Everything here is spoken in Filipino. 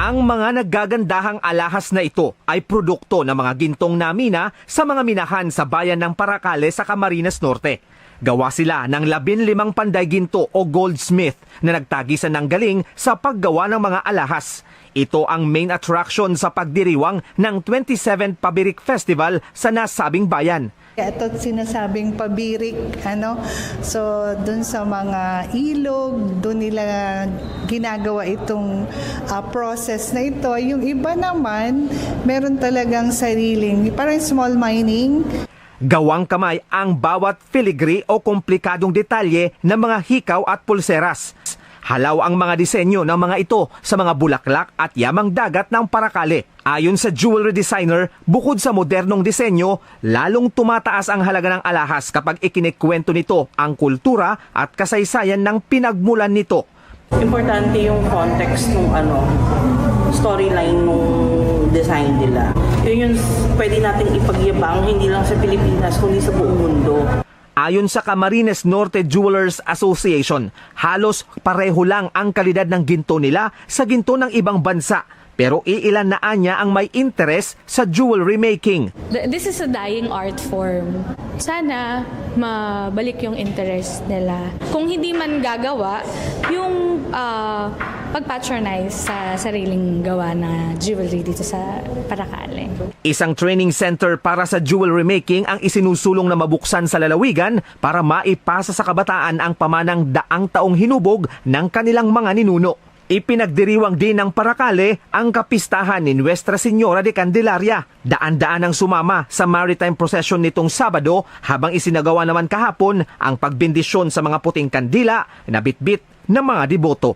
Ang mga naggagandahang alahas na ito ay produkto ng mga gintong namina sa mga minahan sa bayan ng Paracale sa Camarines Norte. Gawa sila ng labin limang panday ginto o goldsmith na nagtagisan ng galing sa paggawa ng mga alahas. Ito ang main attraction sa pagdiriwang ng 27th Pabirik Festival sa nasabing bayan. Ito sinasabing pabirik, ano, so dun sa mga ilog, dun nila ginagawa itong ah, process na ito. Yung iba naman, meron talagang sariling, parang small mining, Gawang kamay ang bawat filigree o komplikadong detalye ng mga hikaw at pulseras. Halaw ang mga disenyo ng mga ito sa mga bulaklak at yamang dagat ng Paracale. Ayon sa jewelry designer, bukod sa modernong disenyo, lalong tumataas ang halaga ng alahas kapag ikinikwento nito ang kultura at kasaysayan ng pinagmulan nito. Importante yung context ng ano, storyline nung design nila. Yun yung pwede natin ipagyabang hindi lang sa Pilipinas kundi sa buong mundo. Ayon sa Camarines Norte Jewelers Association, halos pareho lang ang kalidad ng ginto nila sa ginto ng ibang bansa. Pero iilan na anya ang may interest sa jewelry making. Th- This is a dying art form. Sana mabalik yung interest nila. Kung hindi man gagawa, yung ah, pag-patronize sa sariling gawa na jewelry dito sa Paracale. Isang training center para sa jewelry making ang isinusulong na mabuksan sa lalawigan para maipasa sa kabataan ang pamanang daang taong hinubog ng kanilang mga ninuno. Ipinagdiriwang din ng Paracale ang kapistahan ni Nuestra Señora de Candelaria. Daan-daan ang sumama sa maritime procession nitong Sabado habang isinagawa naman kahapon ang pagbindisyon sa mga puting kandila na bitbit ng mga deboto.